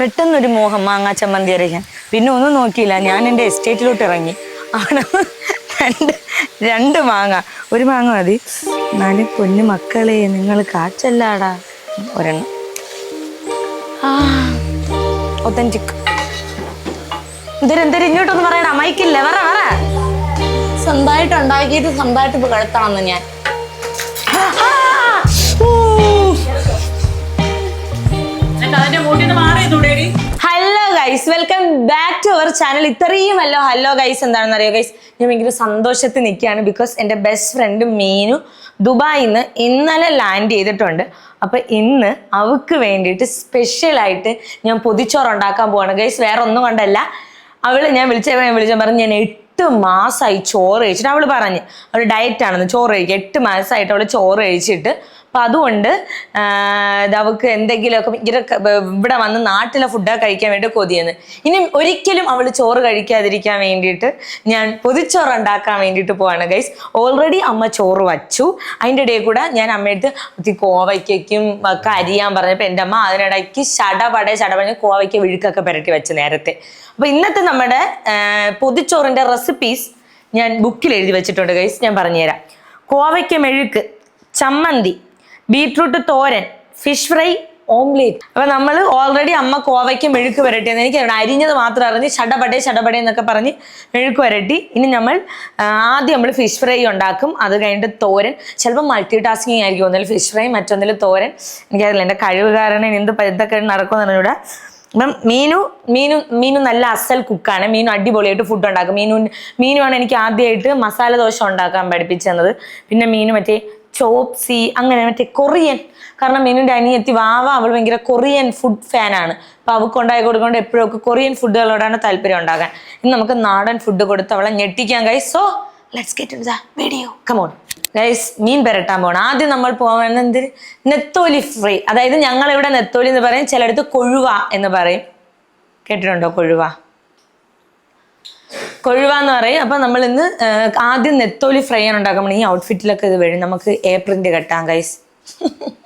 പെട്ടെന്നൊരു മോഹം മാങ്ങാ ചമ്മന്തി അരയ്ക്കാൻ പിന്നെ ഒന്നും നോക്കിയില്ല. ഞാൻ എന്റെ എസ്റ്റേറ്റിലോട്ട് ഇറങ്ങി. അവിടെ രണ്ട് രണ്ട് മാങ്ങ. ഒരു മാങ്ങ മതി. എന്നാലും പൊന്നു മക്കളെ നിങ്ങൾ കാച്ചല്ലാടാ. ഒരെണ്ണം. ആ എന്തൊരു എന്തേലും ഇങ്ങോട്ടൊന്ന് പറയടാ മൈക്കില്ല. വറ വറ സ്വന്തമായിട്ട് ഉണ്ടാക്കിയിട്ട് സ്വന്തമായിട്ട് പുകഴ്ത്താണെന്ന് ഞാൻ. Hello guys welcome back to our channel ഇത്രയും അല്ലോ ഹലോ ഗൈസ് എന്താണെന്ന് അറിയോ ഗൈസ് ഞാൻ ഭയങ്കര സന്തോഷത്തിൽ നിൽക്കുകയാണ് ബിക്കോസ് എന്റെ ബെസ്റ്റ് ഫ്രണ്ട് മീനു ദുബായിൽ നിന്ന് ഇന്നലെ ലാൻഡ് ചെയ്തിട്ടുണ്ട്. അപ്പൊ ഇന്ന് അവൾക്ക് വേണ്ടിയിട്ട് സ്പെഷ്യലായിട്ട് ഞാൻ പൊതിച്ചോറ് ഉണ്ടാക്കാൻ പോവാണ്. ഗൈസ് വേറെ ഒന്നും കൊണ്ടല്ല. അവൾ ഞാൻ വിളിച്ച വിളിച്ച പറഞ്ഞു ഞാൻ മാസമായി ചോറ് കഴിച്ചിട്ട് അവൾ പറഞ്ഞ് അവൾ ഡയറ്റ് ആണെന്ന് ചോറ് കഴിക്കുക എട്ട് മാസമായിട്ട് അവൾ ചോറ് കഴിച്ചിട്ട്. അപ്പൊ അതുകൊണ്ട് അവൾക്ക് എന്തെങ്കിലുമൊക്കെ ഭയങ്കര ഇവിടെ വന്ന് നാട്ടിലെ ഫുഡൊക്കെ കഴിക്കാൻ വേണ്ടി കൊതിയെന്ന്. ഇനി ഒരിക്കലും അവൾ ചോറ് കഴിക്കാതിരിക്കാൻ വേണ്ടിയിട്ട് ഞാൻ പൊതിച്ചോറ് ഉണ്ടാക്കാൻ വേണ്ടിയിട്ട് പോവാണ് ഗൈസ് ഓൾറെഡി അമ്മ ചോറ് വച്ചു. അതിന്റെ ഇടയിൽ കൂടെ ഞാൻ അമ്മയടുത്ത് കോവയ്ക്കും ഒക്കെ അരിയാൻ പറഞ്ഞപ്പോൾ എന്റെ അമ്മ അതിനിടയ്ക്ക് ചടപടെ ചടപട കോവയ്ക്ക വിഴുക്കൊക്കെ പുരട്ടി വെച്ച് നേരത്തെ. അപ്പൊ ഇന്നത്തെ നമ്മുടെ പൊതിച്ചോറിന്റെ റെസിപ്പീസ് ഞാൻ ബുക്കിൽ എഴുതി വെച്ചിട്ടുണ്ട് ഗൈസ് ഞാൻ പറഞ്ഞുതരാം. കോവയ്ക്ക മെഴുക്ക് ചമ്മന്തി ബീട്രൂട്ട് തോരൻ ഫിഷ് ഫ്രൈ ഓംലേറ്റ് അപ്പൊ നമ്മൾ ഓൾറെഡി അമ്മ കോവയ്ക്ക് മെഴുക്ക് വരട്ടി എനിക്ക് അരിഞ്ഞത് മാത്രം അറിഞ്ഞ് ചടപടേ ചടപടേ എന്നൊക്കെ പറഞ്ഞ് മെഴുക്ക് വരട്ടി. ഇനി നമ്മൾ ആദ്യം നമ്മൾ ഫിഷ് ഫ്രൈ ഉണ്ടാക്കും. അത് കഴിഞ്ഞിട്ട് തോരൻ. ചിലപ്പോൾ മൾട്ടി ടാസ്കിങ് ആയിരിക്കും. ഒന്നിൽ ഫിഷ് ഫ്രൈ മറ്റൊന്നിൽ തോരൻ. എനിക്കറിയില്ല എന്റെ കഴിവ് കാരണം എന്ത് ഇതൊക്കെ നടക്കുമെന്ന് അപ്പം മീനു മീനു മീനു നല്ല അസൽ കുക്കാണ്. മീനു അടിപൊളിയായിട്ട് ഫുഡ് ഉണ്ടാക്കും. മീനു മീനുവാണ് എനിക്ക് ആദ്യമായിട്ട് മസാല ദോശ ഉണ്ടാക്കാൻ പഠിപ്പിച്ചത്. പിന്നെ മീനു മറ്റേ ചോപ്സി അങ്ങനെ മറ്റേ കൊറിയൻ. കാരണം മീനുന്റെ അനിയത്തി വാവ അവൾ ഭയങ്കര കൊറിയൻ ഫുഡ് ഫാനാണ് അപ്പോൾ അവൾക്ക് ഉണ്ടാക്കി കൊടുക്കൊണ്ട് എപ്പോഴും കൊറിയൻ ഫുഡുകളോടാണ് താല്പര്യം ഉണ്ടാകാൻ ഇന്ന് നമുക്ക് നാടൻ ഫുഡ് കൊടുത്ത് അവളെ ഞെട്ടിക്കാൻ കഴിയും so let's get in the video come on guys മീൻ പെരട്ടാൻ പോകണം ആദ്യം നമ്മൾ പോകാൻ എന്ത് നെത്തോലി ഫ്രൈ അതായത് ഞങ്ങൾ ഇവിടെ നെത്തോലി എന്ന് പറയും? ചിലടത്ത് കൊഴുവ എന്ന് പറയും. കേട്ടിട്ടുണ്ടോ കൊഴുവ? കൊഴുവ എന്ന് പറയും. അപ്പൊ നമ്മൾ ഇന്ന് ആദ്യം നെത്തോലി ഫ്രൈ ആണ് ഉണ്ടാക്കാൻ ഈ ഔട്ട്ഫിറ്റിലൊക്കെ ഇത് വരും. നമുക്ക് എ കെട്ടാം ഗൈസ്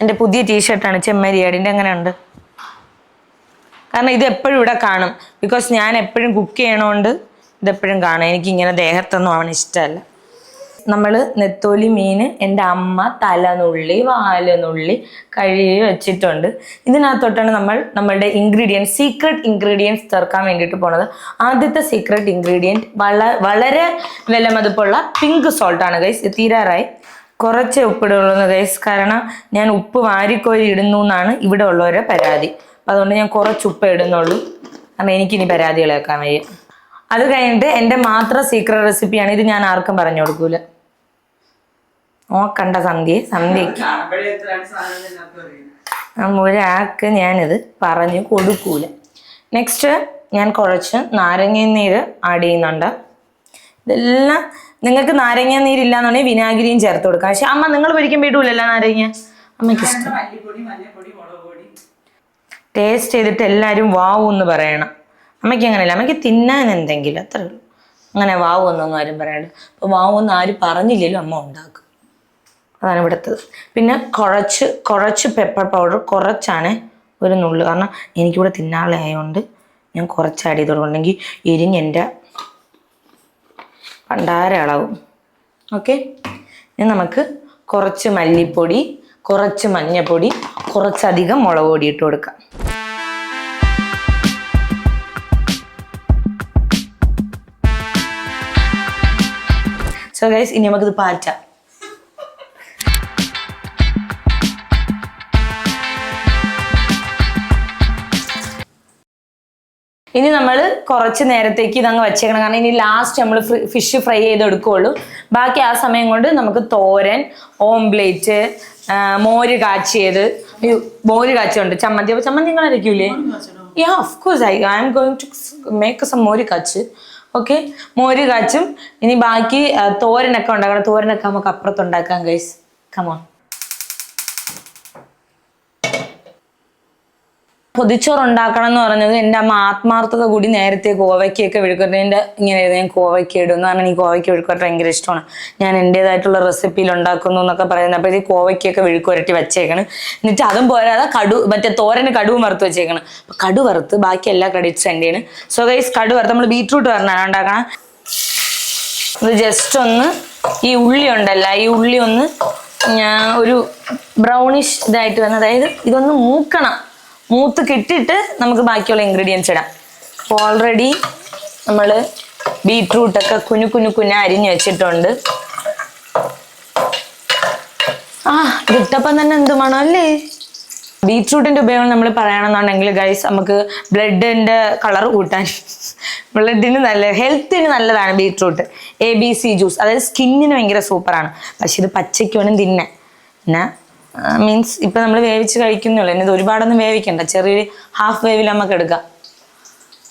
എന്റെ പുതിയ ടീഷർട്ടാണ് ചെമ്മരിയാടിന്റെ അങ്ങനെ ഉണ്ട്? കാരണം ഇത് എപ്പോഴും ഇവിടെ കാണും. ബിക്കോസ് ഞാൻ എപ്പോഴും കുക്ക് ചെയ്യണോണ്ട് ഇതെപ്പോഴും കാണാം. എനിക്കിങ്ങനെ ദേഹത്തൊന്നും അവൻ ഇഷ്ടമല്ല. നമ്മൾ നെത്തോലി മീൻ എന്റെ അമ്മ തലനുള്ളി വാലനുള്ളി കഴുകി വെച്ചിട്ടുണ്ട്. ഇതിനകത്തോട്ടാണ് നമ്മൾ നമ്മളുടെ ഇൻഗ്രീഡിയൻസ് സീക്രട്ട് ഇൻഗ്രീഡിയൻസ് ചേർക്കാൻ വേണ്ടിയിട്ട് പോണത്. ആദ്യത്തെ സീക്രട്ട് ഇൻഗ്രീഡിയന്റ് വള വളരെ വിലമതിപ്പുള്ള പിങ്ക് സോൾട്ടാണ് ഗൈസ് തീരാറായി. കുറച്ച് ഉപ്പിടുള്ളൂ ഗൈസ് കാരണം ഞാൻ ഉപ്പ് വാരിക്കോരി ഇടുന്നു എന്നാണ് ഇവിടെ ഉള്ളവരെ പരാതി. അതുകൊണ്ട് ഞാൻ കുറച്ച് ഉപ്പ് ഇടുന്നുള്ളൂ. കാരണം എനിക്കിനി പരാതികളേക്കാൻ വയ്യ. അത് കഴിഞ്ഞിട്ട് എന്റെ മാത്രം സീക്രട്ട് റെസിപ്പിയാണ് ഇത് ഞാൻ ആർക്കും പറഞ്ഞു കൊടുക്കൂല. നോക്കണ്ട സന്ധ്യ സന്ധ്യക്ക്. ഒരാൾക്ക് ഞാനിത് പറഞ്ഞു കൊടുക്കൂല. നെക്സ്റ്റ് ഞാൻ കുറച്ച് നാരങ്ങ നീര് ആഡ് ചെയ്യുന്നുണ്ട്. ഇതെല്ലാം നിങ്ങൾക്ക് നാരങ്ങ നീരില്ലാന്നുണ്ടെങ്കിൽ വിനാഗിരിയും ചേർത്ത് കൊടുക്കാം. പക്ഷെ അമ്മ നിങ്ങൾ പൊരിക്കുമ്പോൾ ഇടൂലല്ലോ നാരങ്ങ? അമ്മയ്ക്ക് ഇഷ്ടം. ടേസ്റ്റ് ചെയ്തിട്ട് എല്ലാവരും വാവു എന്ന് പറയണം. അമ്മയ്ക്ക് അങ്ങനെയല്ല. അമ്മയ്ക്ക് തിന്നാൻ എന്തെങ്കിലും അത്രേ ഉള്ളൂ. അങ്ങനെ വാവു എന്നൊന്നും ആരും പറയാണ്ട്. അപ്പോൾ വാവു എന്ന് ആരും പറഞ്ഞില്ലെങ്കിലും അമ്മ ഉണ്ടാക്കും. അതാണ് ഇവിടുത്തത്. പിന്നെ കുറച്ച് കുറച്ച് പെപ്പർ പൗഡർ കുറച്ചാണ് ഒരു നുള്ളു. കാരണം എനിക്കിവിടെ തിന്നാളെ ആയതുകൊണ്ട് ഞാൻ കുറച്ച് ആഡ് ചെയ്ത് കൊടുക്കുന്നുണ്ടെങ്കിൽ എരിഞ്ഞ് എന്റെ പണ്ടാര അളവും. ഓക്കെ ഇനി നമുക്ക് കുറച്ച് മല്ലിപ്പൊടി കുറച്ച് മഞ്ഞപ്പൊടി കുറച്ചധികം മുളക് പൊടി ഇട്ട് കൊടുക്കാം. സോ ഗൈസ് ഇനി നമുക്കിത് പാറ്റാം. ഇനി നമ്മൾ കുറച്ച് നേരത്തേക്ക് ഇതങ്ങ് വെച്ചേക്കണം. കാരണം ഇനി ലാസ്റ്റ് നമ്മൾ ഫിഷ് ഫ്രൈ ചെയ്ത് എടുക്കുകയുള്ളൂ ബാക്കി ആ സമയം കൊണ്ട് നമുക്ക് തോരൻ ഓംപ്ലേറ്റ് മോര് കാച്ചിയത്. മോര് കാച്ചിയുണ്ട് ചമ്മന്തി. അപ്പോൾ ചമ്മന്തി നിങ്ങൾ അരയ്ക്കൂലേ ya of course I I am going to make some moru kaachu. Okay മോര് കാച്ചും. ഇനി ബാക്കി തോരനൊക്കെ ഉണ്ടാക്കണം. തോരനൊക്കെ നമുക്ക് അപ്പുറത്ത് ഉണ്ടാക്കാം ഗൈസ് കമോൺ പൊതിച്ചോറ് ഉണ്ടാക്കണം എന്ന് പറഞ്ഞത് എന്റെ അമ്മ ആത്മാർത്ഥത കൂടി നേരത്തെ കോവയ്ക്കൊക്കെ വിഴുക്കുറേന്റെ ഇങ്ങനെ ഞാൻ കോവയ്ക്ക ഇടും എന്ന് പറഞ്ഞാൽ ഈ കോവയ്ക്ക വിഴുക്കുറ ഭയങ്കര ഇഷ്ടമാണ്. ഞാൻ എന്റെതായിട്ടുള്ള റെസിപ്പിയിൽ ഉണ്ടാക്കുന്നു എന്നൊക്കെ പറയുന്നത് അപ്പോൾ ഈ കോവയ്ക്കൊക്കെ വിഴുക്കുരട്ടി വെച്ചേക്കണം. എന്നിട്ട് അതും പോരാതെ കടു മറ്റേ തോരന് കടുവ് വറുത്ത് വെച്ചേക്കണം. അപ്പോൾ കടു വറുത്ത് ബാക്കി എല്ലാ ക്രെഡിറ്റ്സ് എന്റെയാണ് സോ ഗൈസ് കടു വറുത്ത് നമ്മൾ ബീട്രൂട്ട് പറഞ്ഞാണ് ഉണ്ടാക്കണം? ഇത് ജസ്റ്റ് ഒന്ന് ഈ ഉള്ളി ഉണ്ടല്ല ഈ ഉള്ളി ഒന്ന് ഞാൻ ഒരു ബ്രൗണിഷ് ഇതായിട്ട് വന്ന് അതായത് ഇതൊന്ന് മൂക്കണം. മൂത്ത് കിട്ടിയിട്ട് നമുക്ക് ബാക്കിയുള്ള ഇൻഗ്രീഡിയൻസ് ഇടാം. അപ്പോൾ ഓൾറെഡി നമ്മൾ ബീട്രൂട്ടൊക്കെ കുഞ്ഞു കുഞ്ഞു കുഞ്ഞ അരിഞ്ഞ് വെച്ചിട്ടുണ്ട്. ആ ഇട്ടപ്പം തന്നെ എന്ത് മണമല്ലേ അല്ലേ? ബീട്രൂട്ടിന്റെ ഉപയോഗം നമ്മൾ പറയണമെന്നുണ്ടെങ്കിൽ ഗൈസ് നമുക്ക് ബ്ലഡിന്റെ കളർ കൂട്ടാൻ. ബ്ലഡിന് നല്ല ഹെൽത്തിന് നല്ലതാണ് beetroot A B C juice അതായത് സ്കിന്നിന് ഭയങ്കര സൂപ്പറാണ് പക്ഷെ ഇത് പച്ചയ്ക്ക് വേണം തിന്നാൻ. പിന്നെ മീൻസ് ഇപ്പൊ നമ്മൾ വേവിച്ച് കഴിക്കുന്നുള്ളൂ എന്നത് ഒരുപാടൊന്നും വേവിക്കണ്ട. ചെറിയൊരു ഹാഫ് വേവിൽ നമുക്ക് എടുക്കാം.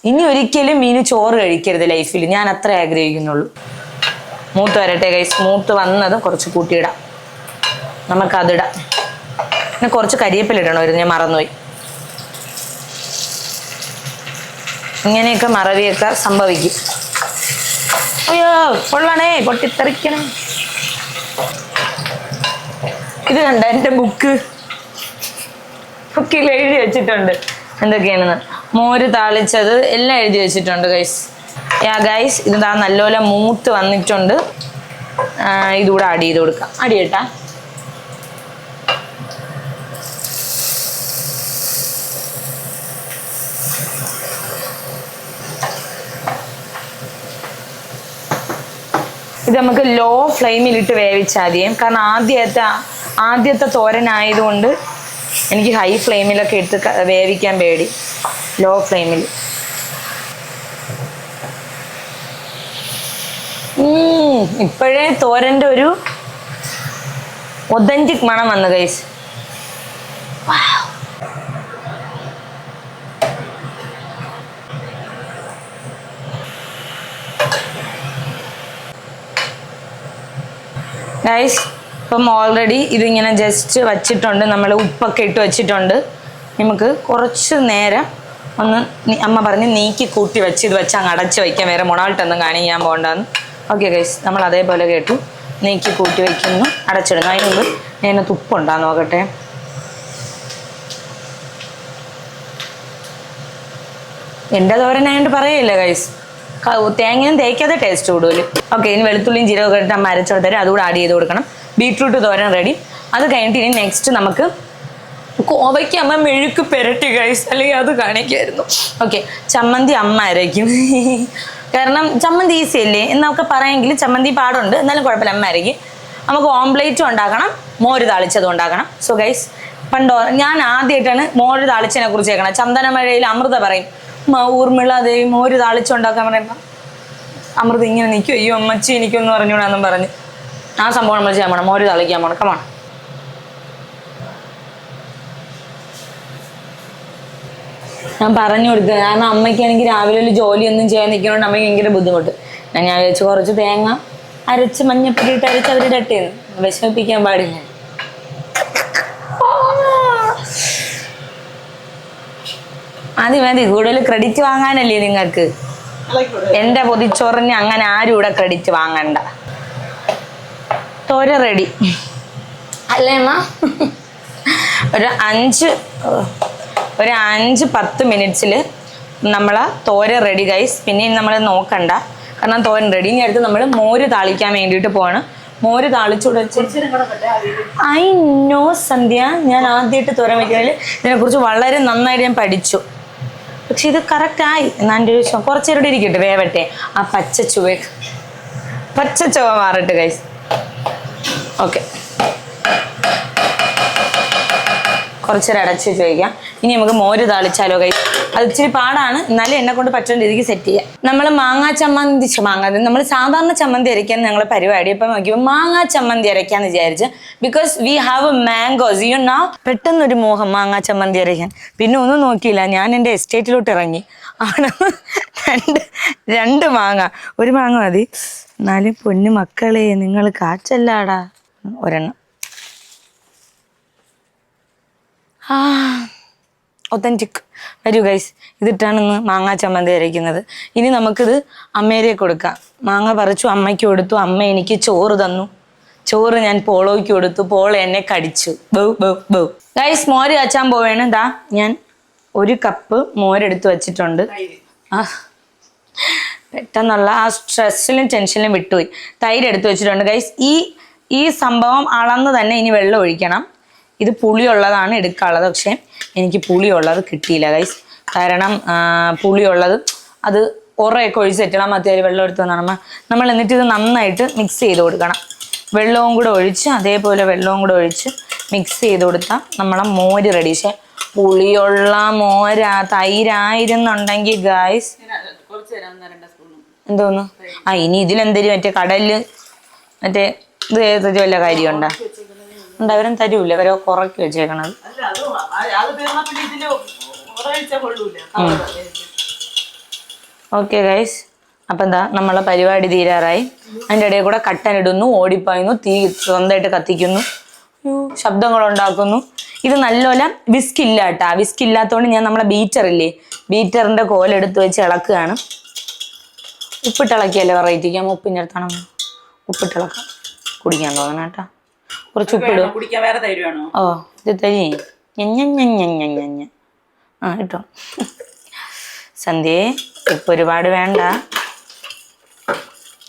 ഇനി ഒരിക്കലും മീന് ചോറ് കഴിക്കരുത് ലൈഫിൽ ഞാൻ അത്ര ആഗ്രഹിക്കുന്നുള്ളൂ. മൂത്ത് വരട്ടെ കൈസ് മൂത്ത് വന്നത് കുറച്ച് കൂട്ടിയിടാം. നമുക്കതിടാം പിന്നെ കുറച്ച് കരിയേപ്പില ഇടണമായിരുന്നു ഞാൻ മറന്നുപോയി. ഇങ്ങനെയൊക്കെ മറവിയൊക്കെ സംഭവിക്കും. അയ്യോ കൊള്ളണേ. പൊട്ടിത്തെറിക്കണേ. ഇത് കണ്ട? എന്റെ ബുക്ക്. ബുക്കിൽ എഴുതി വെച്ചിട്ടുണ്ട്. എന്തൊക്കെയാണെന്ന്. മോര് താളിച്ചത് എല്ലാം എഴുതി വെച്ചിട്ടുണ്ട് ഗൈസ് യാ ഗൈസ് ഇത് ആ നല്ലപോലെ മൂത്ത് വന്നിട്ടുണ്ട്. ഇതുകൂടെ ആഡ് ചെയ്ത് കൊടുക്കാം. ആഡ് ചെയ്യട്ടാ. ഇത് നമുക്ക് ലോ ഫ്ലെയിമിലിട്ട് വേവിച്ചാൽ മതിയും. കാരണം ആദ്യത്തെ ആദ്യത്തെ തോരനായതുകൊണ്ട് എനിക്ക് ഹൈ ഫ്ലെയിമിലൊക്കെ എടുത്ത് വേവിക്കാൻ പേടി. ലോ. ഫ്ലെയിമിൽ ഇപ്പോഴേ തോരന്റെ ഒരു ഒതന്റിക് മണം വന്നു കൈസ് ഗൈസ് ഇപ്പം ഓൾറെഡി ഇതിങ്ങനെ ജസ്റ്റ് വച്ചിട്ടുണ്ട്. നമ്മൾ ഉപ്പൊക്കെ ഇട്ട് വെച്ചിട്ടുണ്ട്. നമുക്ക് കുറച്ച് നേരം ഒന്ന് അമ്മ പറഞ്ഞ് നീക്കി കൂട്ടി വെച്ച് ഇത് വെച്ച് അങ്ങ് അടച്ച് വയ്ക്കാം വേറെ മുണാൾട്ടൊന്നും കാണിക്കാൻ പോകണ്ടെന്ന് ഓക്കെ ഗൈസ് നമ്മൾ അതേപോലെ കേട്ടു. നീക്കി കൂട്ടി വയ്ക്കുന്നു അടച്ചിടുന്നു. അതിന് മുമ്പ് ഞാൻ തുപ്പുണ്ടാ നോക്കട്ടെ. എന്റെ തോരനായോണ്ട് പറയല്ലേ ഗൈസ് തേങ്ങയും തേക്കാതെ ടേസ്റ്റ് കൂടുതൽ ഓക്കെ ഇനി വെളുത്തുള്ളിയും ജീരകമൊക്കെ ഇട്ട് നമ്മൾ അരച്ചു തരാം അതുകൂടെ ആഡ് ചെയ്ത് കൊടുക്കണം. ബീട്രൂട്ട് തോരൻ റെഡി അത് കഴിഞ്ഞിട്ട് ഇനി നെക്സ്റ്റ് നമുക്ക് കോവയ്ക്ക് അമ്മ മെഴുക്ക് പെരട്ടി കഴിച്ച് അല്ലെങ്കിൽ അത് കാണിക്കായിരുന്നു. ഓക്കെ ചമ്മന്തി അമ്മ അരയ്ക്കും. കാരണം ചമ്മന്തി ഈസി അല്ലേ? എന്നൊക്കെ പറയാമെങ്കിൽ ചമ്മന്തി പാടുണ്ട്. എന്നാലും കുഴപ്പമില്ല അമ്മ അരയ്ക്കും. നമുക്ക് ഓംപ്ലേറ്റും ഉണ്ടാക്കണം. മോര് താളിച്ചതും ഉണ്ടാക്കണം. സോ ഗൈസ് പണ്ടോ ഞാൻ ആദ്യമായിട്ടാണ് മോര് താളിച്ചതിനെ കുറിച്ച് കേൾക്കണം ചന്ദനമഴയിൽ അമൃത പറയും. "ഉമ്മ, ഊർമിള ദേവി മോര് താളിച്ചുണ്ടാക്കാൻ പറയുമ്പോൾ അമൃത് ഇങ്ങനെ നിൽക്കും അയ്യോ അമ്മച്ചി എനിക്കൊന്ന് പറഞ്ഞുകൂടാന്നും പറഞ്ഞ്. ആ സംഭവം നമ്മൾ ചെയ്യാൻ പോണം. മോര് താളിക്കാൻ പോണം. കമാണ് ഞാൻ പറഞ്ഞു കൊടുക്കുക. കാരണം അമ്മയ്ക്കാണെങ്കിൽ രാവിലെ ഒരു ജോലിയൊന്നും ചെയ്യാൻ നിൽക്കുന്നതുകൊണ്ട് അമ്മയ്ക്ക് ഭയങ്കര ബുദ്ധിമുട്ട്. ഞാൻ വെച്ച് കുറച്ച് തേങ്ങ അരച്ച് മഞ്ഞപ്പൊടി ഇട്ട് അരച്ച് അവരുടെ ഇട്ടേന്ന്. വിഷമിപ്പിക്കാൻ പാടില്ല. മതി മതി കൂടുതൽ ക്രെഡിറ്റ് വാങ്ങാനല്ലേ നിങ്ങൾക്ക്? എന്റെ പൊതിച്ചോറിന് അങ്ങനെ ആരും ഇവിടെ ക്രെഡിറ്റ് വാങ്ങണ്ട. തോര റെഡി അല്ലേ അമ്മ ഒരു അഞ്ച് ഒരു അഞ്ച് പത്ത് മിനിറ്റ്സിൽ നമ്മൾ തോര റെഡി ഗൈസ് പിന്നെ നമ്മൾ നോക്കണ്ട. കാരണം തോരൻ റെഡി ഇനി അടുത്ത് നമ്മൾ മോര് താളിക്കാൻ വേണ്ടിയിട്ട് പോവാണ്. മോര് താളിച്ചു ഐ നോ സന്ധ്യ. ഞാൻ ആദ്യമായിട്ട് തോരൻ വയ്ക്കുന്നതിൽ ഇതിനെക്കുറിച്ച് വളരെ നന്നായിട്ട് ഞാൻ പഠിച്ചു. പക്ഷെ ഇത് കറക്റ്റായി എന്നാ എന്റെ ഒരു വിശ്വാസം കുറച്ച് നേരം ഇരിക്കട്ടെ വേവട്ടെ. ആ പച്ച ചുവ പച്ച ചുവ മാറട്ടെ കൈസ് ഓക്കെ കുറച്ചേരം അടച്ച് വയ്ക്കാം ഇനി നമുക്ക് മോര് താളിച്ചാലോ കൈ അത് ഇച്ചിരി പാടാണ്. എന്നാലും എന്നെ കൊണ്ട് പറ്റുന്ന രീതിക്ക് സെറ്റ് ചെയ്യാം. നമ്മൾ മാങ്ങാ ചമ്മന്തി മാങ്ങ നമ്മൾ സാധാരണ ചമ്മന്തി അരയ്ക്കാൻ ഞങ്ങൾ പരിപാടി. ഇപ്പം നോക്കിയപ്പോൾ മാങ്ങാ ചമ്മന്തി അരയ്ക്കാന്ന് വിചാരിച്ച്. Because we have mangoes you നാ പെട്ടെന്നൊരു മോഹം മാങ്ങാ ചമ്മന്തി അരയ്ക്കാൻ. പിന്നെ ഒന്നും നോക്കിയില്ല. ഞാൻ എന്റെ എസ്റ്റേറ്റിലോട്ട് ഇറങ്ങി. അവിടെ രണ്ട് രണ്ട് മാങ്ങ. ഒരു മാങ്ങ മതി. എന്നാലും പൊന്നു മക്കളെ നിങ്ങൾ കാച്ചല്ലാടാ. ഒരെണ്ണം. ആ. ഒത്തന്റിക് വരൂ ഗൈസ് ഇതിട്ടാണ് ഇന്ന് മാങ്ങ ചമ്മന്തി അരയ്ക്കുന്നത്. ഇനി നമുക്കിത് അമ്മേരെ കൊടുക്കാം. മാങ്ങ പറിച്ചു അമ്മയ്ക്ക് കൊടുത്തു അമ്മ എനിക്ക് ചോറ് തന്നു. ചോറ് ഞാൻ പോളോയ്ക്ക് കൊടുത്തു പോള എന്നെ കടിച്ചു. Bow bow bow. ഗൈസ് മോര് കാച്ചാൻ പോവേണ്. ദാ ഞാൻ ഒരു കപ്പ് മോരെടുത്ത് വച്ചിട്ടുണ്ട്. ആ പെട്ടെന്നുള്ള ആ സ്ട്രെസ്സിലും ടെൻഷനിലും വിട്ടുപോയി. തൈര് എടുത്ത് വെച്ചിട്ടുണ്ട്. ഗൈസ് ഈ ഈ സംഭവം അളന്ന് തന്നെ ഇനി വെള്ളം ഒഴിക്കണം. ഇത് പുളിയുള്ളതാണ് എടുക്കാനുള്ളത്. പക്ഷേ എനിക്ക് പുളിയുള്ളത് കിട്ടിയില്ല ഗൈസ് കാരണം പുളിയുള്ളത് അത് ഉറയൊക്കെ ഒഴിച്ച് തെറ്റണം. മറ്റേ വെള്ളം എടുത്ത് വന്നാൽ നമ്മൾ എന്നിട്ട് ഇത് നന്നായിട്ട് മിക്സ് ചെയ്ത് കൊടുക്കണം. വെള്ളവും കൂടെ ഒഴിച്ച് അതേപോലെ വെള്ളവും കൂടെ ഒഴിച്ച് മിക്സ് ചെയ്ത് കൊടുത്താൽ നമ്മളെ മോര് റെഡി പക്ഷേ പുളിയുള്ള മോര തൈരായിരുന്നുണ്ടെങ്കിൽ സ്പൂണും എന്തോന്നു? ആ ഇനി ഇതിലെന്തെങ്കിലും മറ്റേ കടലിൽ മറ്റേ ഇത് വല്ല കാര്യമുണ്ടോ? ഉണ്ട് അവരും തരൂല. അവരെ കുറക്കി വെച്ചേക്കണത്. ഓക്കെ ഗൈസ് അപ്പം എന്താ നമ്മളെ പരിപാടി തീരാറായി. അതിന്റെ ഇടയിൽ കൂടെ കട്ടൻ ഇടുന്നു ഓടിപ്പായുന്നു തീ സ്വന്തമായിട്ട് കത്തിക്കുന്നു. ശബ്ദങ്ങൾ ഉണ്ടാക്കുന്നു ഇത് നല്ലപോലെ വിസ്ക് ഇല്ല കേട്ടാ. വിസ്ക് ഇല്ലാത്തതുകൊണ്ട് ഞാൻ നമ്മളെ ബീറ്റർ ഇല്ലേ? ബീറ്ററിന്റെ കോലെടുത്ത് വെച്ച് ഇളക്കുകയാണ്. ഉപ്പിട്ടിളക്കിയല്ലേ വെറൈറ്റിക്ക്? ഉപ്പിന്റെ അടുത്താണ് ഉപ്പിട്ടിളക്കാം കുടിക്കാൻ തോന്നണം കേട്ടാ. കുറച്ച് ഉപ്പിടും. കുടിക്കാൻ വേറെ തൈര് വേണോ? ഓ ഇത് തരി ഞഞ്ഞ ആ ഇട്ടോ. സന്ധ്യേ ഇപ്പൊ ഒരുപാട് വേണ്ട.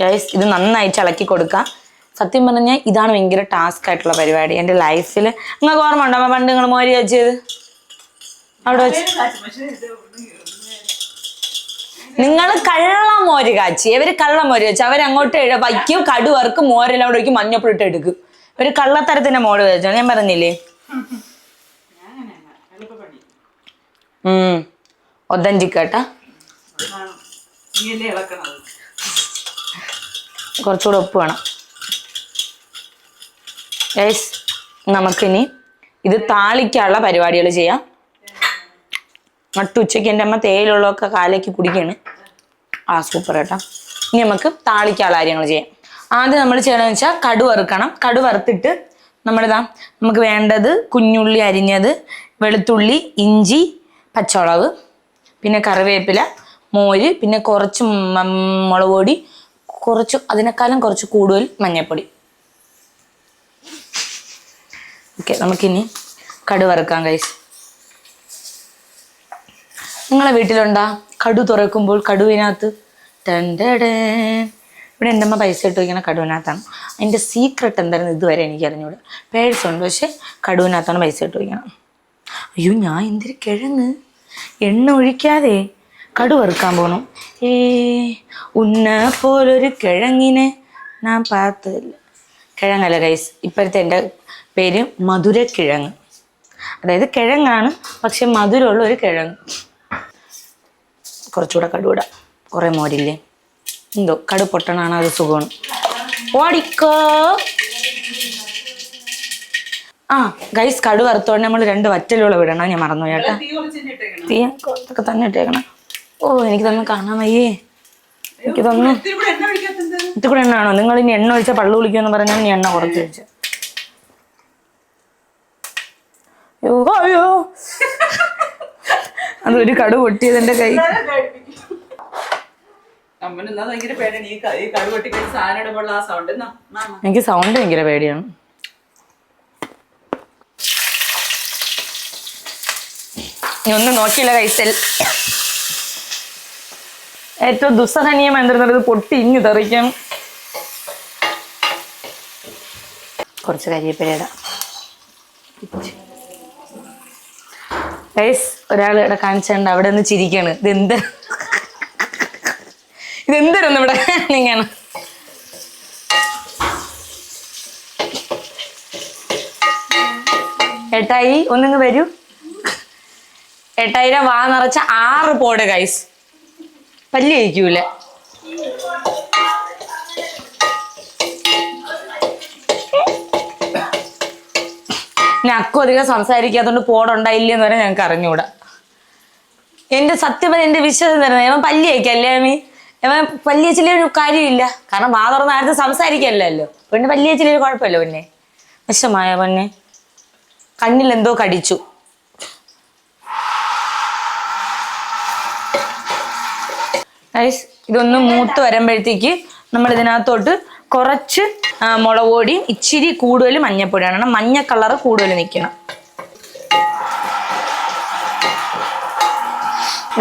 ഗൈസ് ഇത് നന്നായിട്ട് ഇളക്കി കൊടുക്കുക സത്യം പറഞ്ഞാൽ ഇതാണ് ഭയങ്കര ടാസ്ക് ആയിട്ടുള്ള പരിപാടി. എന്റെ ലൈഫിൽ നിങ്ങൾക്ക് ഓർമ്മ ഉണ്ടോ? പണ്ട് നിങ്ങൾ മോരി വെച്ചത് അവിടെ വെച്ച് നിങ്ങൾ കള്ള മോര് കാച്ചി. ഇവർ കള്ള മോര് കാച്ചി. അവരങ്ങോട്ട് വയ്ക്കും കടുവർക്ക് മോരെല്ലാം അവിടെ വയ്ക്കും മഞ്ഞപ്പൊടിട്ട് എടുക്കും. ഒരു കള്ളത്തരത്തിന്റെ മോൾ വെച്ചോ? ഞാൻ പറഞ്ഞില്ലേ? ഉം. ഒതഞ്ചിക്കട്ട. കുറച്ചുകൂടെ ഉപ്പ് വേണം. യെസ് നമുക്കിനി ഇത് താളിക്കാനുള്ള പരിപാടികൾ ചെയ്യാം. മട്ടുച്ചയ്ക്ക് എന്റെ അമ്മ തേയിലുള്ളതൊക്കെ കാലേക്ക് കുടിക്കുകയാണ് ആ സൂപ്പർ കേട്ടോ ഇനി നമുക്ക് താളിക്കാനുള്ള കാര്യങ്ങൾ ചെയ്യാം. ആദ്യം നമ്മൾ ചെയ്യണമെന്ന് വെച്ചാൽ കടു വറുക്കണം. കടു വറുത്തിട്ട് നമ്മളിതാ നമുക്ക് വേണ്ടത് കുഞ്ഞുള്ളി അരിഞ്ഞത് വെളുത്തുള്ളി ഇഞ്ചി പച്ചമുളക് പിന്നെ കറിവേപ്പില മോര് പിന്നെ കുറച്ച് മുളക് പൊടി കുറച്ച് അതിനേക്കാളും കുറച്ച് കൂടുതൽ മഞ്ഞൾപ്പൊടി ഓക്കെ നമുക്കിനി കടു വറുക്കാം കൈസ് നിങ്ങളെ വീട്ടിലുണ്ടാ? കടു തുറക്കുമ്പോൾ കടുവിനകത്ത് ടണ്ടടേൻ. ഇവിടെ എന്റെ അമ്മ പൈസ ഇട്ട് വയ്ക്കണ കടുവിനകത്താണ്. അതിന്റെ സീക്രട്ട് എന്തായിരുന്നു ഇതുവരെ എനിക്ക് അറിഞ്ഞൂടെ. പേഴ്സ് കടുവനാത്താണ് കടുവിനകത്താണ് പൈസ ഇട്ട് വയ്ക്കണം അയ്യോ ഞാൻ എന്തൊരു കിഴങ്ങ്? എണ്ണ ഒഴിക്കാതെ കടു വറുക്കാൻ പോകണം ഏ ഉന്ന പോലൊരു കിഴങ്ങിനെ ഞാൻ പാത്തില്ല കിഴങ്ങല്ല ഗൈസ് ഇപ്പോഴത്തെ എന്റെ പേര് മധുരക്കിഴങ്ങ് അതായത് കിഴങ്ങാണ് പക്ഷെ മധുരമുള്ള ഒരു കിഴങ്ങ്. കുറച്ചുകൂടെ കടുവിടാം. കുറേ മോരില്ലേ? എന്തോ കടു പൊട്ടണാണ് അത് സുഖമാണ്. ഓടിക്കോ ആ ഗൈസ് കടു വറുത്തോണ്ട് നമ്മൾ രണ്ട് വറ്റലുള്ള വിടണം. ഞാൻ മറന്നു ചേട്ടാ തീ ഇതൊക്കെ തന്നെ ഇട്ടേക്കണം. ഓ എനിക്ക് തന്നെ കാണാൻ വയ്യേ. എനിക്ക് തന്നെ ഇത്തിരി കൂടെ എണ്ണ ആണോ നിങ്ങൾ ഇനി എണ്ണ ഒഴിച്ചാൽ പള്ളു കുളിക്കുമെന്ന് പറഞ്ഞാൽ നീ എണ്ണ കുറച്ച് ഒഴിച്ചു. അയ്യോ അയ്യോ. അതൊരു കടു പൊട്ടിയതെന്റെ കൈ. എനിക്ക് സൗണ്ട് ഭയങ്കര പേടിയാണ്. ഒന്ന് നോക്കിയില്ല കൈസൽ ഏറ്റവും ദുസ്സഹനീയം എന്തിരുന്നത് പൊട്ടി ഇഞ്ഞു തെറിക്കും. കുറച്ച് കരിയപ്പിലയിടാം ഗൈസ് ഒരാൾ ഇവിടെ കാണിച്ചുണ്ട് അവിടെ നിന്ന് ചിരിക്കാണ്. ഇതെന്ത് ഇതെന്തരൊന്നും ഇവിടെ നീങ്ങാണ് ഏട്ടായി ഒന്നിങ്ങ് വരൂ. എട്ടായിരം വാ നിറച്ച ആറ് പോട് കൈസ് പല്ലിയിരിക്കൂല കഴിക്കൂല അക്കു അധികം സംസാരിക്കാത്തോണ്ട് പോടുണ്ടായില്ലെന്ന് വരെ ഞങ്ങൾക്ക് അറിഞ്ഞൂടാ. എന്റെ സത്യം പറഞ്ഞ എന്റെ വിശ്വാസം തരുന്നത്. പല്ലി കഴിക്കല്ലേ അമ്മി? വലിയച്ചിലൊരു കാര്യമില്ല. കാരണം വാ തുറന്ന് ആരും സംസാരിക്കല്ലോ പെണ്ണ് ഒരു കുഴപ്പമില്ല പിന്നെ. വിഷമായ പെണ്ണെ കണ്ണിലെന്തോ കടിച്ചു. ഇതൊന്ന് മൂത്ത് വരുമ്പോഴത്തേക്ക് നമ്മൾ ഇതിനകത്തോട്ട് കുറച്ച് മുളക് ഇച്ചിരി കൂടുതൽ മഞ്ഞപ്പൊടിയാണ്. മഞ്ഞ കളർ കൂടുതൽ നിൽക്കണം.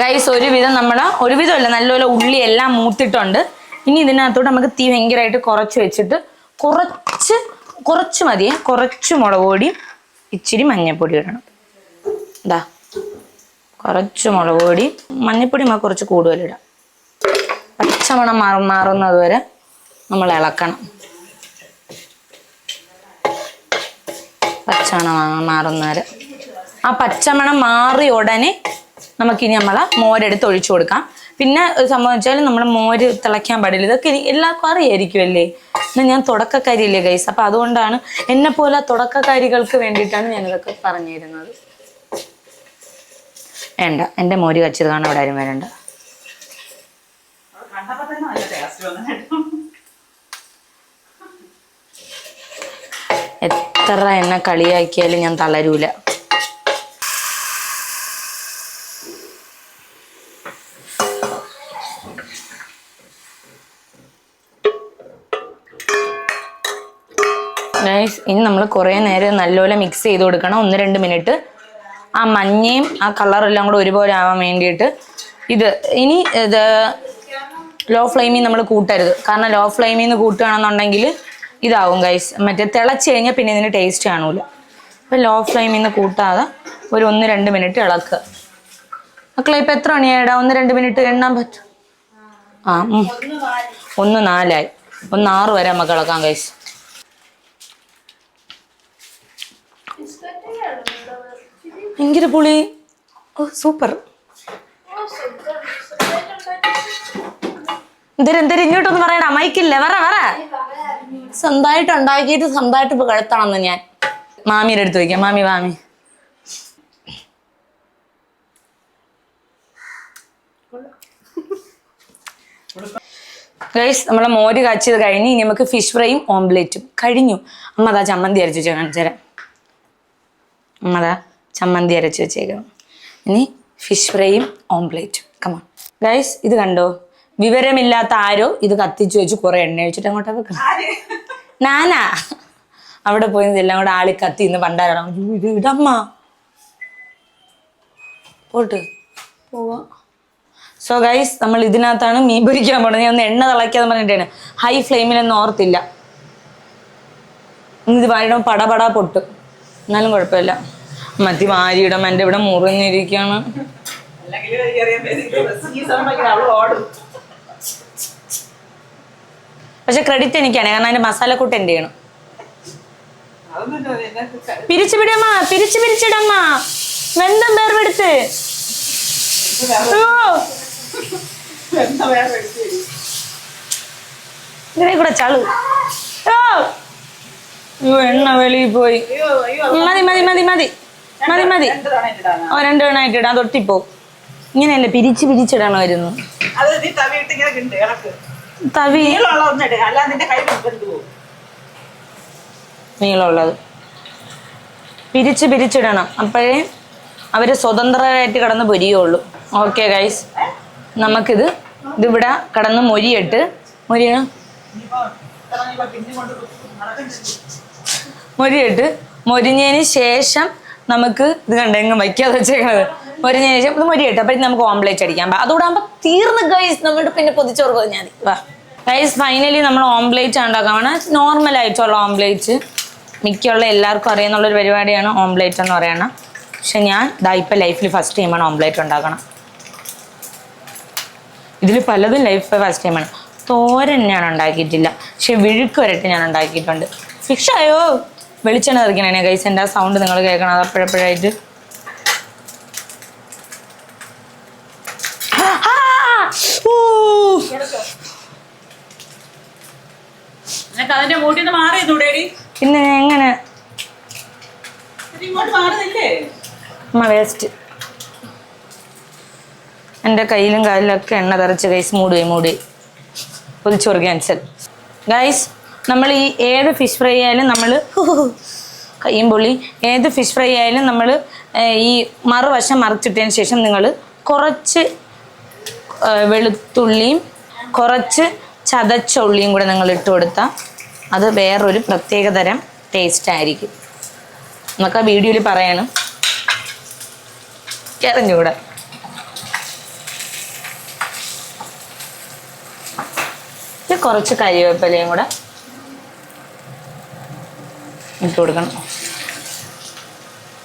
ഗൈസ് ഒരുവിധം നമ്മൾ ഒരുവിധമല്ല നല്ലപോലെ ഉള്ളി എല്ലാം മൂത്തിട്ടുണ്ട്. ഇനി ഇതിനകത്തോട്ട് നമുക്ക് തീ ഭയങ്കരമായിട്ട് കുറച്ച് വെച്ചിട്ട് കുറച്ച് കുറച്ച് മതിയേ കുറച്ച് മുളക് പൊടിയും ഇച്ചിരി മഞ്ഞൾപ്പൊടി ഇടണം. ഇതാ കുറച്ച് മുളക് പൊടി. മഞ്ഞപ്പൊടി നമുക്ക് കുറച്ച് കൂടുതലിടാം പച്ചമണം മാറ മാറുന്നത് വരെ നമ്മൾ ഇളക്കണം. പച്ചമണം മാറുന്നവരെ മാറുന്ന വരെ. ആ പച്ചമണം മാറിയ ഉടനെ നമുക്കിനി നമ്മളെ മോരെടുത്ത് ഒഴിച്ചു കൊടുക്കാം. പിന്നെ സംഭവം വെച്ചാൽ നമ്മൾ മോര് തിളയ്ക്കാൻ പാടില്ല. ഇതൊക്കെ എല്ലാവർക്കും അറിയായിരിക്കുമല്ലേ എന്നാൽ ഞാൻ തുടക്കക്കാരിയല്ലേ ഗൈസ് അപ്പം അതുകൊണ്ടാണ് എന്നെ പോലെ തുടക്കക്കാരികൾക്ക് വേണ്ടിയിട്ടാണ് ഞാനിതൊക്കെ പറഞ്ഞു തരുന്നത് വേണ്ട എന്റെ മോര് കച്ചത് കാണാൻ അവിടെ ആരും വരണ്ട. എത്ര എന്നെ കളിയാക്കിയാലും ഞാൻ തളരൂല. ഇനി നമ്മൾ കുറേ നേരം നല്ലപോലെ മിക്സ് ചെയ്ത് കൊടുക്കണം. ഒന്ന് രണ്ട് മിനിറ്റ്. ആ മഞ്ഞയും ആ കളറെല്ലാം കൂടെ ഒരുപോലെ ആവാൻ വേണ്ടിയിട്ട് ഇത് ഇനി ഇത് ലോ ഫ്ലെയിമിൽ നമ്മൾ കൂട്ടരുത്. കാരണം ലോ ഫ്ലെയിമിൽ നിന്ന് കൂട്ടുകയാണെന്നുണ്ടെങ്കിൽ ഇതാവും ഗൈസ് മറ്റേ തിളച്ച് കഴിഞ്ഞാൽ പിന്നെ ഇതിന് ടേസ്റ്റ് കാണൂല. അപ്പം ലോ ഫ്ലെയിമിൽ നിന്ന് കൂട്ടാതെ ഒരു ഒന്ന് രണ്ട് മിനിറ്റ് ഇളക്കുക. മക്കളെ ഇപ്പം എത്ര മണിയായിടാ? ഒന്ന് രണ്ട് മിനിറ്റ് എണ്ണാൻ പറ്റും ആ. ഒന്ന് നാലായി. ഒന്ന് ആറ് വരെ നമുക്ക് ഇളക്കാം ഗൈസ് ഭയങ്കര പുളി. Oh super. എന്തേലും എന്തേലും ഇങ്ങോട്ടൊന്ന് പറയടാ മൈക്കില്ലേ? വറ വറ സ്വന്തമായിട്ട് ഉണ്ടാക്കിയിട്ട് സ്വന്തമായിട്ട് ഇപ്പൊ കഴുത്തണമെന്ന് ഞാൻ. മാമിയുടെ അടുത്ത് വയ്ക്കാം മാമി മാമി. ഗൈസ് നമ്മളെ മോര് കാച്ചത് കഴിഞ്ഞ് ഇനി നമുക്ക് ഫിഷ് ഫ്രൈയും ഓംലെറ്റും കഴിഞ്ഞു. അമ്മ അതാ ചമ്മന്തി അരച്ചു കാണിച്ചു തരാം. അമ്മ അതാ ചമ്മന്തി അരച്ച് വെച്ചേക്കണം ഇനി ഫിഷ് ഫ്രൈയും ഓംപ്ലേറ്റും കമാ ഗൈസ് ഇത് കണ്ടോ? വിവരമില്ലാത്ത ആരോ ഇത് കത്തിച്ചു വെച്ച് കുറെ എണ്ണ ഒഴിച്ചിട്ട് അങ്ങോട്ടാ വെക്കണം നാനാ. അവിടെ പോയി എല്ലാം കൂടെ ആളി കത്തി ഇന്ന് പണ്ടാരണം ഇത് ഇടമ്മ. പോട്ട്. പോവാ. സോ ഗൈസ് നമ്മൾ ഇതിനകത്താണ് മീൻ പൊരിക്കാൻ പോണത്. ഞാൻ ഒന്ന് എണ്ണ തിളയ്ക്കാന്ന് പറഞ്ഞിട്ടാണ്. ഹൈ ഫ്ലെയിമിലൊന്നും ഓർത്തില്ല. ഇന്ന് ഇത് വരണം പടപടാ പൊട്ട്. എന്നാലും കുഴപ്പമില്ല. മത്തി വാരിയിടും എന്റെ ഇവിടെ മുറിഞ്ഞിരിക്കുകയാണ് ഓടും. പക്ഷെ ക്രെഡിറ്റ് എനിക്കാണ്. കാരണം അതിന്റെ മസാലക്കൂട്ട് എന്റെ ആണ്. പിരിച്ചു വിടമ്മ പിരിച്ചു പിരിച്ചിടമ്മ. വെന്തം വേർവെടുത്ത്. ഇതിനെ കൂടെ ചളു. എണ്ണ വെളിയിൽ പോയി. മതി മതി മതി മതി. മതി മതി. ഓ രണ്ട് വേണമായിട്ട് ഇടാം. തൊട്ടിപ്പോ ഇങ്ങനെയല്ലേ പിരിച്ച് പിരിച്ചിടണമായിരുന്നു തവി നീളമുള്ളത്. പിരിച്ച് പിരിച്ചിടണം അപ്പോഴേ അവർ സ്വതന്ത്രരായിട്ട് കിടന്ന് പൊരിയുള്ളൂ. ഓക്കെ ഗൈസ് നമുക്കിത് ഇതിവിടെ കടന്ന് മൊരിയിട്ട്. മൊരിയണം? മൊരിയിട്ട്. മൊരിഞ്ഞതിന് ശേഷം നമുക്ക് ഇത് കണ്ടെങ്കിൽ വയ്ക്കാതെ വെച്ചേക്കണത്. മൊരിഞ്ഞതിന് ശേഷം ഇത് മൊരിയിട്ട് അപ്പം നമുക്ക് ഓംപ്ലേറ്റ് അടിക്കാം. ആകുമ്പോൾ തീർന്ന് ഗൈസ് നമ്മുടെ പിന്നെ പൊതിഞ്ഞാൽ മതി. വാ. ഗൈസ് ഫൈനലി നമ്മൾ ഓംപ്ലേറ്റ് ഉണ്ടാക്കാണ് നോർമൽ ആയിട്ടുള്ള ഓംപ്ലേറ്റ് മിക്കുള്ള എല്ലാവർക്കും അറിയാന്നുള്ളൊരു പരിപാടിയാണ് ഓംപ്ലേറ്റ് എന്ന് പറയണം. പക്ഷെ ഞാൻ ഇതാ ഇപ്പം ലൈഫിൽ ഫസ്റ്റ് ടൈമാണ് ഓംപ്ലേറ്റ് ഉണ്ടാക്കണം. ഇതിൽ പലതും ലൈഫ് ഫസ്റ്റ് ടൈമാണ് തോരൻ ഞാൻ ഉണ്ടാക്കിയിട്ടില്ല. പക്ഷെ വിഴുക്ക് വരട്ട് ഞാൻ ഉണ്ടാക്കിയിട്ടുണ്ട്. ഫിഷ് ആയോ? വെളിച്ചെണ്ണ തെറിക്കണേ ഗൈസ് എന്റെ ആ സൗണ്ട് നിങ്ങൾ കേൾക്കണം. അത് അപ്പോഴപ്പോഴായിട്ട്. പിന്നെ എങ്ങനെ? അമ്മ വേസ്റ്റ് എന്റെ കയ്യിലും കാലിലൊക്കെ എണ്ണ തെറിച്ച് ഗൈസ് മൂടി മൂടി പൊതിച്ചോറ് ക്യാൻസൽ ഗൈസ് നമ്മൾ ഈ ഏത് ഫിഷ് ഫ്രൈ ആയാലും നമ്മൾ കയ്യും പൊള്ളി. ഏത് ഫിഷ് ഫ്രൈ ആയാലും നമ്മൾ ഈ മറുവശം മറിച്ചിട്ടതിന് ശേഷം നിങ്ങൾ കുറച്ച് വെളുത്തുള്ളിയും കുറച്ച് ചതച്ച ഉള്ളിയും കൂടെ നിങ്ങൾ ഇട്ട് കൊടുത്താൽ അത് വേറൊരു പ്രത്യേക തരം ടേസ്റ്റ് ആയിരിക്കും. നമുക്ക് ആ വീഡിയോയിൽ പറയണം. അറിഞ്ഞൂടെ. ഇത് കുറച്ച് കരിവേപ്പിലയും കൂടെ ഇട്ട് കൊടുക്കണം.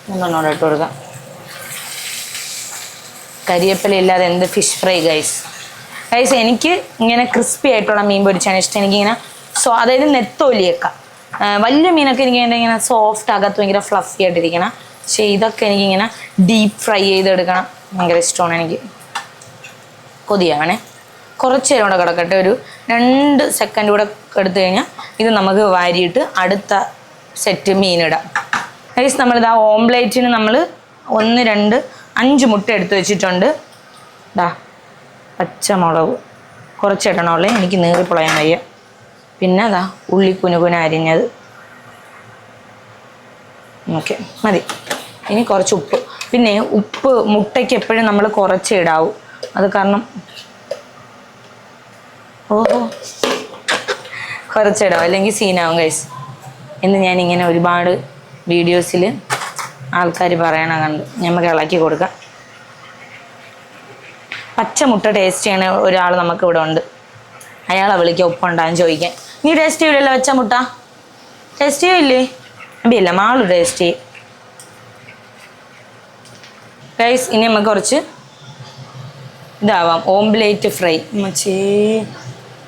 മൂന്നെണ്ണോടെ ഇട്ട് കൊടുക്കാം. കരിയപ്പല ഇല്ലാതെ എന്ത് ഫിഷ് ഫ്രൈ ഗൈസ് ഗൈസ് എനിക്ക് ഇങ്ങനെ ക്രിസ്പി ആയിട്ടുള്ള മീൻ പൊരിച്ചാണ് ഇഷ്ടം. എനിക്കിങ്ങനെ സോ അതായത് നെത്തോലിയൊക്കെ വലിയ മീനൊക്കെ എനിക്ക് ഇങ്ങനെ സോഫ്റ്റ് അകത്ത് ഭയങ്കര ഫ്ലഫി ആയിട്ടിരിക്കണം. പക്ഷേ ഇതൊക്കെ എനിക്കിങ്ങനെ ഡീപ്പ് ഫ്രൈ ചെയ്തെടുക്കണം. ഭയങ്കര ഇഷ്ടമാണ് എനിക്ക്. കൊതിയാവണേ. കുറച്ച് നേരം കൂടെ കിടക്കട്ടെ. ഒരു രണ്ട് സെക്കൻഡ് കൂടെ എടുത്തു കഴിഞ്ഞാൽ ഇത് നമുക്ക് വാരിയിട്ട് അടുത്ത സെറ്റ് മീനിടാം ഗൈസ് നമ്മളിതാ ഓംപ്ലേറ്റിന് നമ്മൾ ഒന്ന് രണ്ട് അഞ്ച് മുട്ട എടുത്ത് വെച്ചിട്ടുണ്ട്. ഇതാ പച്ചമുളക് കുറച്ചിടണമല്ലേ എനിക്ക് നീറി പൊളയാൻ വയ്യ. പിന്നെ അതാ ഉള്ളി കുനുകുന അരിഞ്ഞത്. ഓക്കെ മതി. ഇനി കുറച്ച് ഉപ്പ്. പിന്നെ ഉപ്പ് മുട്ടയ്ക്ക് എപ്പോഴും നമ്മൾ കുറച്ച് ഇടാവൂ. അത് കാരണം ഓഹോ കുറച്ചിടാവും അല്ലെങ്കിൽ സീനാവും ഗൈസ് എന്ന് ഞാനിങ്ങനെ ഒരുപാട് വീഡിയോസിൽ ആൾക്കാർ പറയണ കണ്ട് നമുക്ക് ഇളക്കി കൊടുക്കാം. പച്ചമുട്ട ടേസ്റ്റ് ചെയ്യണ ഒരാൾ നമുക്ക് ഇവിടെ ഉണ്ട്. അയാളെ വിളിക്കുക ഉപ്പുണ്ടാകാൻ ചോദിക്കാൻ. നീ ടേസ്റ്റ് ചെയ്യില്ലല്ലോ പച്ചമുട്ട ടേസ്റ്റ് ചെയ്യില്ലേ? അബിയല്ല മാളു ടേസ്റ്റ് ചെയ്യും. റൈസ് ഇനി നമുക്ക് കുറച്ച് ഇതാവാം. ഓംപ്ലേറ്റ് ഫ്രൈ മച്ചേ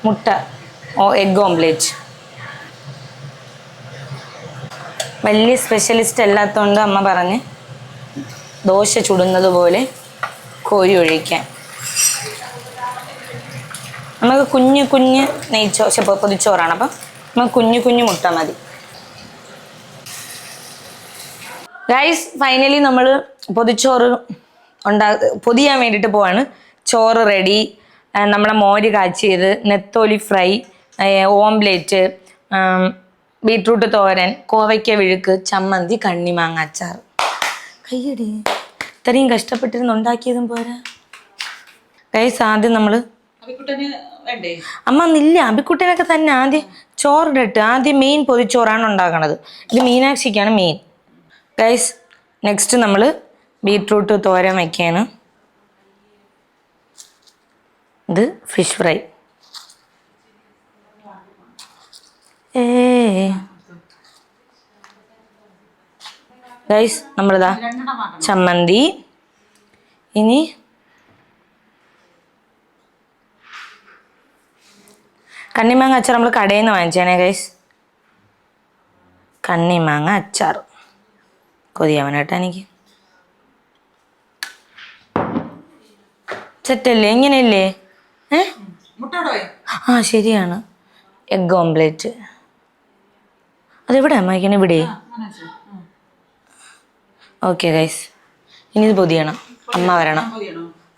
മുട്ട. ഓ എഗ് ഓംപ്ലേറ്റ് വലിയ സ്പെഷ്യലിസ്റ്റ് അല്ലാത്തതുകൊണ്ട് അമ്മ പറഞ്ഞ് ദോശ ചുടുന്നത് പോലെ കോരി ഒഴിക്കാൻ നമുക്ക് കുഞ്ഞ് കുഞ്ഞ് നെയ്ച്ചോ പൊതിച്ചോറാണ്. അപ്പം നമുക്ക് കുഞ്ഞു കുഞ്ഞു മുട്ട മതി. ഗൈസ് ഫൈനലി നമ്മൾ പൊതിച്ചോറ് ഉണ്ടാ പൊതിയാൻ വേണ്ടിയിട്ട് പോവാണ്. ചോറ് റെഡി നമ്മളെ മോര് കാച്ചിയത് നെത്തോലി ഫ്രൈ ഓംപ്ലേറ്റ് ബീട്രൂട്ട് തോരൻ കോവയ്ക്ക വിഴുക്ക് ചമ്മന്തി കണ്ണിമാങ്ങ അച്ചാർ. കയ്യടി. ഇത്രയും കഷ്ടപ്പെട്ടിരുന്ന് ഉണ്ടാക്കിയതും പോരാ. കൈസ് ആദ്യം നമ്മൾ അമ്മ നില്ല അബിക്കുട്ടനൊക്കെ തന്നെ ആദ്യം ചോറിട്ട് ആദ്യം മെയിൻ പൊതിച്ചോറാണ് ഉണ്ടാക്കണത്. ഇത് മീനാക്ഷിക്കാണ് മെയിൻ ഗൈസ് നെക്സ്റ്റ് നമ്മൾ ബീട്രൂട്ട് തോരൻ വയ്ക്കുകയാണ് ഇത് ഫിഷ് ഫ്രൈ ഏ ഗൈസ് നമ്മളിതാ ചമ്മന്തി. ഇനി കണ്ണിമാങ്ങ അച്ചാർ നമ്മൾ കടയിൽ നിന്ന് വാങ്ങിച്ചേനെ ഗൈസ് കണ്ണിമാങ്ങ അച്ചാർ. കൊതിയാവൻ കേട്ടോ എനിക്ക്. സെറ്റല്ലേ? ഇങ്ങനെയല്ലേ? ഏ? ആ ശരിയാണ്. എഗ് ഓംപ്ലേറ്റ് അതെവിടെ? അമ്മയ്ക്കണ ഇവിടെ. ഓക്കെ ഗൈസ് ഇനി ഇത് പൊതിയണം. അമ്മ വരണം.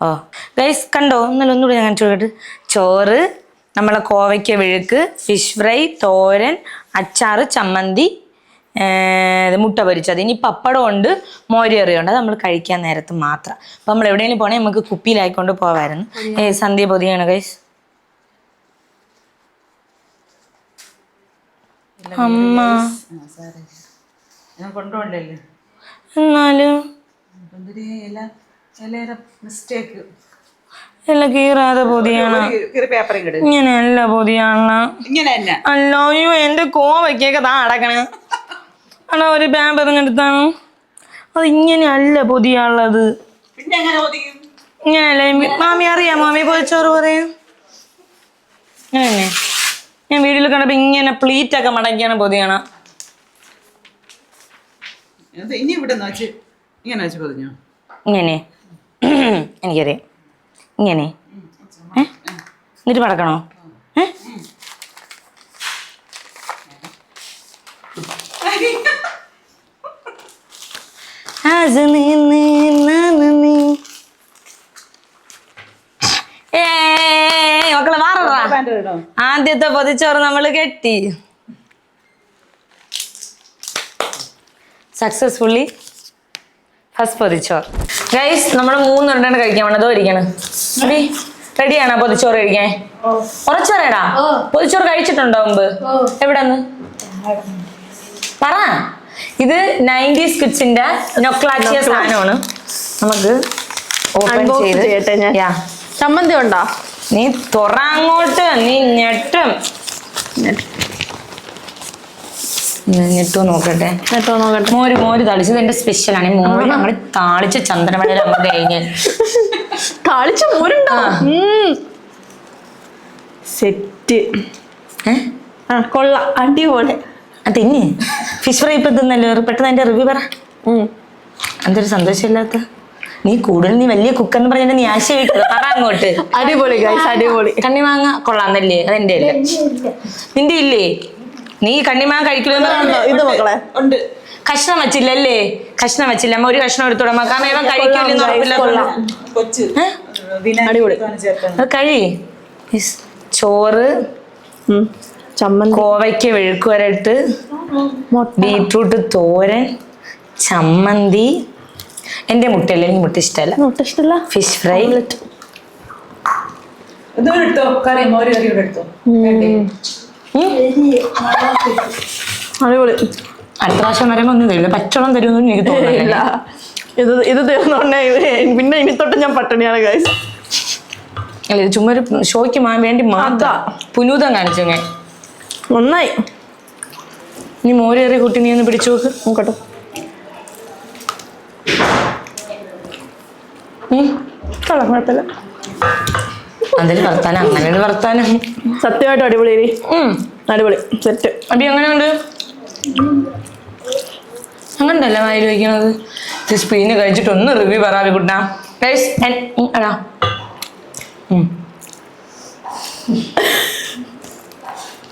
ഓ. ഗൈസ് കണ്ടോ? ഇന്നലെ ഒന്നുകൂടി ഞാൻ കാണിച്ചു കൊടുക്കട്ടെ. ചോറ് നമ്മളെ കോവയ്ക്ക വിഴുക്ക് ഫിഷ് ഫ്രൈ തോരൻ അച്ചാറ് ചമ്മന്തി മുട്ട പൊരിച്ചത്. ഇനി പപ്പടം ഉണ്ട് മോരിയറിയുണ്ട് അത് നമ്മൾ കഴിക്കാൻ നേരത്ത് മാത്രം. അപ്പം നമ്മൾ എവിടെയെങ്കിലും പോകണേ നമുക്ക് കുപ്പിയിലായിക്കൊണ്ട് പോവായിരുന്നു. ഏ സന്ധ്യ പൊതിയാണ് ഗൈസ് അമ്മ. ഞാൻ എന്നാലും മിസ്റ്റേക്ക് എല്ലാം കീറാതെ പൊതിയാണ്. ഒരു പേപ്പർ ഇങ്ങട് ഇങ്ങനെയല്ല പൊതിയാണ് ഇങ്ങനെ തന്നെ. അല്ലോ അയ്യോ എന്റെ കോവയ്ക്കൊക്കെ താ അടക്കണേ. അടാ ഒരു പേപ്പർ എടുത്താണ് അത് ഇങ്ങനെയല്ല പൊതിയാനുള്ളത്. ഇങ്ങനെയല്ലേ? മാമി അറിയാം. മാമി പൊതിച്ചോറ് പറയാം. ഇങ്ങനെ ഞാൻ വീട്ടിൽ കണ്ടപ്പോ ഇങ്ങനെ പ്ലീറ്റ് ഒക്കെ മടക്കിയാണ് പൊതിയാണ്. ഇനി ഇവിടെ ഇങ്ങനെ വെച്ച് പൊതിഞ്ഞോ? ഇങ്ങനെ. എനിക്കറിയാം. ഇങ്ങനെ. എന്നിട്ട് മടക്കണോ? ഏ അത് നിന്ന് നാന് നീ. ഏയ് മക്കളെ മാറടാ പാന്റ് ഇടോ ആദ്യത്തെ പൊതിച്ചോറ് നമ്മൾ കെട്ടി. സക്സസ്ഫുള്ളി ഫസ്റ്റ് പൊതിച്ചോറ്. ഗൈസ് നമ്മൾ മൂന്നെണ്ണം കഴിക്കാൻ വേണം അതോ ഇരിക്കണം. റെഡിയാണോ പൊതിച്ചോറ് കഴിക്കാൻ? ഉറച്ചോറേടാ. പൊതിച്ചോറ് കഴിച്ചിട്ടുണ്ടോ മുമ്പ്? എവിടെന്ന്? പറ. ഇത് നയന്റീസ് കിഡ്സിന്റെ നൊക്ലാറ്റിയ സാധനമാണ്. നമുക്ക് ഓപ്പൺ ചെയ്ത്. ചമ്മന്തി ഉണ്ടോ? നീ തുറ അങ്ങോട്ട് നീ ഞെട്ടും. ഞെട്ടോ. നോക്കട്ടെ? ഞെട്ടോ നോക്കട്ടെ? മോര് മോര് തളിച്ചത് എന്റെ സ്പെഷ്യലാണ് മോര് നമ്മൾ താളിച്ച ചന്ദ്രമണയിൽ നമ്മൾ കഴിഞ്ഞ് താളിച്ച മോരുണ്ടോ? സെറ്റ്. കൊള്ള ആ കൊള്ളാം. അടിപൊളി. അതിന് ഫിഷ് ഫ്രൈ ഇപ്പൊ തിന്നല്ലോ? പെട്ടെന്ന് അതിന്റെ റിവ്യൂ പറ. എന്തൊരു സന്തോഷമില്ലാത്ത നീ കൂടുതൽ നീ വലിയ കുക്കെന്ന് പറഞ്ഞാൽ നീ വിട്ടത് പറ അങ്ങോട്ട്. അടിപൊളി ഗൈസ് അടിപൊളി. കണ്ണിമാങ്ങ കൊള്ളാന്നല്ലേ? അതെന്റെ അല്ലേ? നിന്റെ ഇല്ലേ? നീ കണ്ണിമാങ്ങ കഴിക്കില്ലെന്ന് ഉണ്ടോ? ഇത് മക്കളെ? ഉണ്ട്. കഷ്ണം വെച്ചില്ലല്ലേ? കഷ്ണം വെച്ചില്ല. അമ്മ ഒരു കഷ്ണം എടുത്തോളാം കാരണം ഇവൻ കഴിക്കില്ലെന്ന് ഉറപ്പില്ല അടിപൊളി. കഴി. ചോറ്. ചമ്മന്തി. കോവയ്ക്ക് വെഴുക്കുവരട്ട് മുട്ട. ബീട്രൂട്ട് തോരൻ ചമ്മന്തി എന്റെ മുട്ടയല്ല എനിക്ക് മുട്ട ഇഷ്ടമല്ല മുട്ട ഇഷ്ടല്ല? ഫിഷ് ഫ്രൈ ഇതും എടുത്തോ? കറി മോര് കറി ഇവിടെ എടുത്തോ? വേണ്ടേ? അടിപൊളി. അടുത്ത പ്രാവശ്യം വരെ ഒന്നും തരില്ല. പച്ചവളം തരുമെന്ന് എനിക്ക് തോന്നുന്നില്ല. ഇത് ഇത് തീർന്നോണ്ടേ പിന്നെ ഇനി തൊട്ട് ഞാൻ പട്ടിണിയാണ് ഗൈസ് അല്ല ഇത് ചുമ്മാ ഒരു ഷോയ്ക്ക് മാ വേണ്ടി മാത്രം. പുനൂതം കാണിച്ചു ഞാൻ. നന്നായി. നീ മോരേറിയ കുട്ടി നീ ഒന്ന് പിടിച്ചു നോക്ക്. നോക്കട്ടെ. കൊള്ളാം കുഴപ്പമില്ല. അതിൽ വർത്താനം. അങ്ങനെ വർത്താനം. സത്യമായിട്ട് അടിപൊളി ഇരി അടിപൊളി. സെറ്റ്. അബി എങ്ങനെയുണ്ട്? അങ്ങനല്ല വായിൽ വയ്ക്കണത്. സ്പീന് കഴിച്ചിട്ട് ഒന്ന് റിവ്യൂ പറയാവി കുട്ടാ ഉം.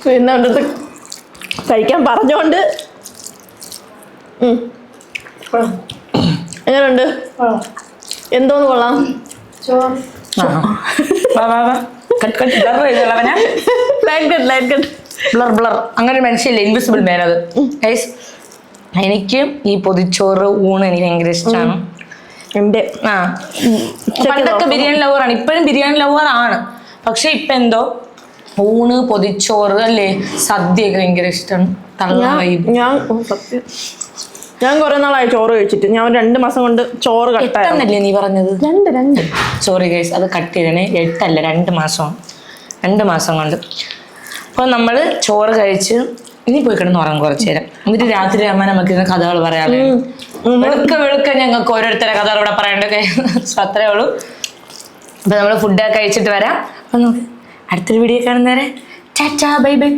പിന്നെ അടുത്ത് കഴിക്കാൻ പറഞ്ഞോണ്ട്. എങ്ങനെയുണ്ട്? എന്തോന്ന് കൊള്ളാം. ബ്ലർ ബ്ലർ ബ്ലർ അങ്ങനെ മനുഷ്യല്ല ഇൻവിസിബിൾ മാൻ അത്. എനിക്ക് ഈ പൊതിച്ചോറ് ഊണ് എനിക്ക് ഭയങ്കര ഇഷ്ടമാണ് എന്റെ ആ. പണ്ടൊക്കെ ബിരിയാണി ലവറാണ് ഇപ്പോഴും ബിരിയാണി ലവറാണ് പക്ഷെ ഇപ്പൊ എന്തോ? ഊണ് പൊതിച്ചോറ് അല്ലേ? സദ്യയൊക്കെ ഭയങ്കര ഇഷ്ടമാണ് തള്ള ഞാൻ വൈബ് ഞാൻ കൊറേ നാളായി ചോറ് കഴിച്ചിട്ട്. ഞാൻ രണ്ട് മാസം കൊണ്ട് ചോറ് കട്ടായിരുന്നു നീ പറഞ്ഞത്? രണ്ട് രണ്ട്. സോറി ഗൈസ് അത് കട്ട് ചെയ്തേ എട്ടല്ല രണ്ട് മാസം. രണ്ട് മാസം കൊണ്ട്. അപ്പോൾ നമ്മൾ ചോറ് കഴിച്ച് ഇനി പോയി കിടന്ന് ഉറങ്ങും കുറച്ചു നേരം. എന്നിട്ട് രാത്രി അമ്മ നമുക്ക് ഇന്ന് കഥകൾ പറയാതെ വെളുക്ക വെളുക്ക ഞങ്ങൾക്ക് ഓരോരുത്തരെ കഥകൾ ഇവിടെ പറയേണ്ടത് അത്രേ ഉള്ളൂ. അപ്പോൾ നമ്മൾ ഫുഡൊക്കെ കഴിച്ചിട്ട് വരാം. അപ്പം നമുക്ക് അടുത്തൊരു വീഡിയോ കാണുന്നവരെ. ചാച്ചാ ബൈ ബൈ